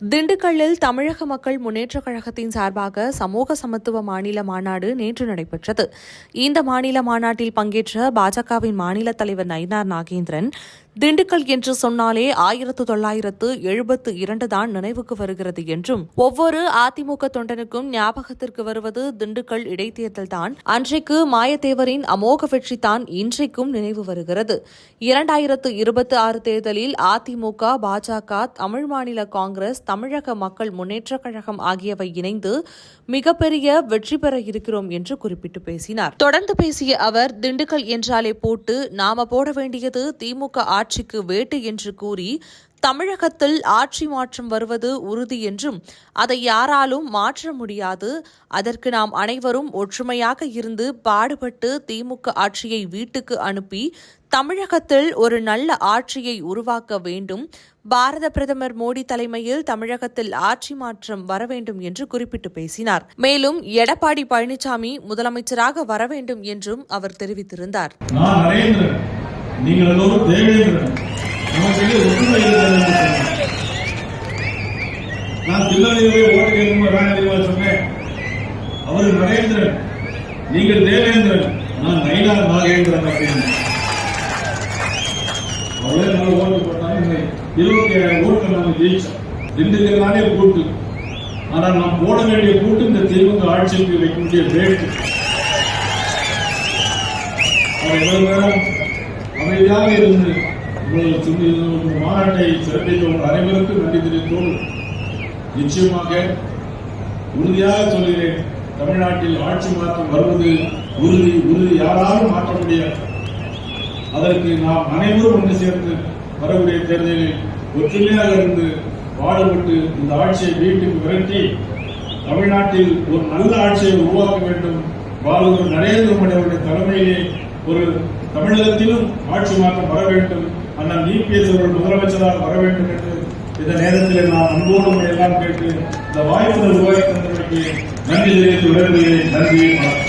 திண்டுக்கல்லில் தமிழக மக்கள் முன்னேற்றக் கழகத்தின் சார்பாக சமூக சமத்துவ மாநில மாநாடு நேற்று நடைபெற்றது. இந்த மாநில மாநாட்டில் பங்கேற்ற பாஜகவின் மாநில தலைவர் நயினார் நாகேந்திரன் திண்டுக்கல் என்று சொன்னாலே ஆயிரத்து தொள்ளாயிரத்து எழுபத்து இரண்டு தான் நினைவுக்கு வருகிறது என்றும் ஒவ்வொரு அதிமுக தொண்டனுக்கும் ஞாபகத்திற்கு வருவது திண்டுக்கல் இடைத்தேர்தல் தான். அன்றைக்கு மாயத்தேவரின் அமோக வெற்றி தான் இன்றைக்கும் நினைவு வருகிறது. இரண்டாயிரத்து இருபத்தி ஆறு தேர்தலில் அதிமுக பாஜக தமிழ் மாநில காங்கிரஸ் தமிழக மக்கள் முன்னேற்றக் கழகம் ஆகியவை இணைந்து மிகப்பெரிய வெற்றி பெற இருக்கிறோம் என்று குறிப்பிட்டு பேசினார். தொடர்ந்து பேசிய அவர் திண்டுக்கல் என்றாலே போட்டு நாம போட வேண்டியது திமுக ஆட்சிக்கு வேட்டு என்று கூறி தமிழகத்தில் ஆட்சி மாற்றம் வருவது உறுதி என்றும் அதை யாராலும் மாற்ற முடியாது. அதற்கு நாம் அனைவரும் ஒற்றுமையாக இருந்து பாடுபட்டு திமுக ஆட்சியை வீட்டுக்கு அனுப்பி தமிழகத்தில் ஒரு நல்ல ஆட்சியை உருவாக்க வேண்டும். பாரத பிரதமர் மோடி தலைமையில் தமிழகத்தில் ஆட்சி மாற்றம் வர வேண்டும் என்று குறிப்பிட்டு பேசினார். மேலும் எடப்பாடி பழனிசாமி முதலமைச்சராக வர வேண்டும் என்றும் அவர் தெரிவித்திருந்தார். நீங்கள் எல்லோரும் தேவேந்திரன் நமக்கு ஒற்றுமை இருக்கிறது நான் தில்லறையிலே ஓட்டு கேட்கும் சொன்னேன் அவர் நரேந்திரன் நீங்கள் தேவேந்திரன். நான் நயினார் நாகேந்திரன் அப்படின்னு அவரே நல்ல ஓட்டு போட்டாங்க இருபத்தி ஏழாயிரம் ஓட்டு நாம ஜெயிச்சோம். திண்டுக்கல்லானே கூட்டு. ஆனால் நாம் போட வேண்டிய கூட்டு இந்த திமுக ஆட்சிக்கு வைக்க வேண்டிய வேட்டு அவர் எவ்வளவு நேரம் அமைதியாக இருந்து இவ்வளவு மாநாட்டை சிறப்பித்த உங்கள் அனைவருக்கும் நன்றி தெரிவித்தோடு நிச்சயமாக உறுதியாக சொல்கிறேன் தமிழ்நாட்டில் ஆட்சி மாற்றம் வருவது உறுதி உறுதி யாராலும் மாற்ற முடியாது. அதற்கு நாம் அனைவரும் ஒன்று சேர்ந்து வரக்கூடிய தேர்தலில் ஒற்றுமையாக இருந்து பாடுபட்டு இந்த ஆட்சியை வீட்டுக்கு விரட்டி தமிழ்நாட்டில் ஒரு நல்ல ஆட்சியை உருவாக்க வேண்டும். பாலுவர் நரேந்திர மோடி அவருடைய தலைமையிலே ஒரு தமிழகத்திலும் ஆட்சி மாற்றம் வர வேண்டும். அண்ணன் இபிஎஸ் அவர்கள் முதலமைச்சராக வர வேண்டும் என்று இந்த நேரத்தில் நான் அன்போடு எல்லாம் கேட்டு இந்த வாய்ப்பு உருவாக்கி தந்ததற்கு நன்றி தெரிவித்து விடைபெறுகிறேன். நன்றி வணக்கம்.